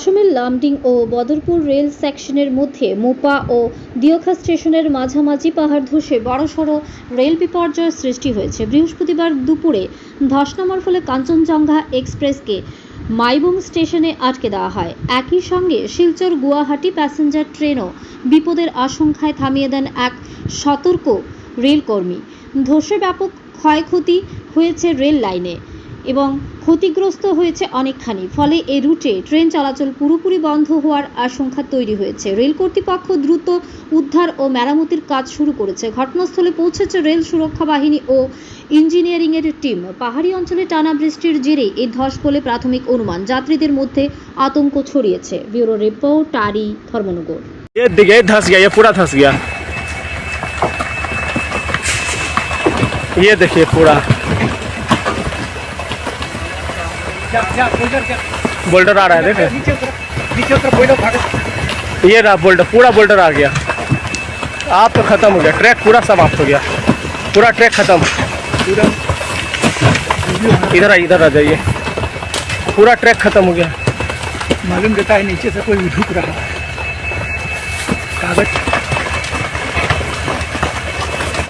অসমের লামডিং ও বদরপুর রেল সেকশনের মধ্যে মোপা ও দিওখা স্টেশনের মাঝামাঝি পাহাড় ধসে বড়সড় রেল বিপর্যয়ের সৃষ্টি হয়েছে। বৃহস্পতিবার দুপুরে ধস নামার ফলে কাঞ্চনজঙ্ঘা এক্সপ্রেসকে মাইবং স্টেশনে আটকে দেওয়া হয়। একই সঙ্গে শিলচর গুয়াহাটি প্যাসেঞ্জার ট্রেনও বিপদের আশঙ্কায় থামিয়ে দেন এক সতর্ক রেলকর্মী। ধসে ব্যাপক ক্ষয়ক্ষতি হয়েছে রেল লাইনে। এবং ক্ষতিগ্রস্ত হয়েছে অনেকখানি ফলে এ রুটে ট্রেন চলাচল পুরোপুরি বন্ধ হওয়ার আশঙ্কা তৈরি হয়েছে রেল কর্তৃপক্ষ দ্রুত উদ্ধার ও মেরামতির কাজ শুরু করেছে ঘটনাস্থলে পৌঁছেছে রেল সুরক্ষা বাহিনী ও ইঞ্জিনিয়ারিং এর টিম পাহাড়ি অঞ্চলে টানা বৃষ্টির জেরে এই ধস বলে প্রাথমিক অনুমান যাত্রীদের মধ্যে আতঙ্ক ছড়িয়েছে ব্যুরো রিপোর্ট টারি ধর্মনগর ये देखिए ये धस गया ये पूरा धस गया ये देखिए पूरा बोल्डर आ रहा है देखिए ये रहा बोल्डर पूरा बोल्डर आ गया। आप तो खत्म हो गया ट्रैक पूरा समाप्त हो गया। पूरा ट्रैक खत्म। इधर आ इधर आ जाइए। पूरा ट्रैक खत्म हो गया। मालूम देता है नीचे से कोई ढुक रहा। है कागज़।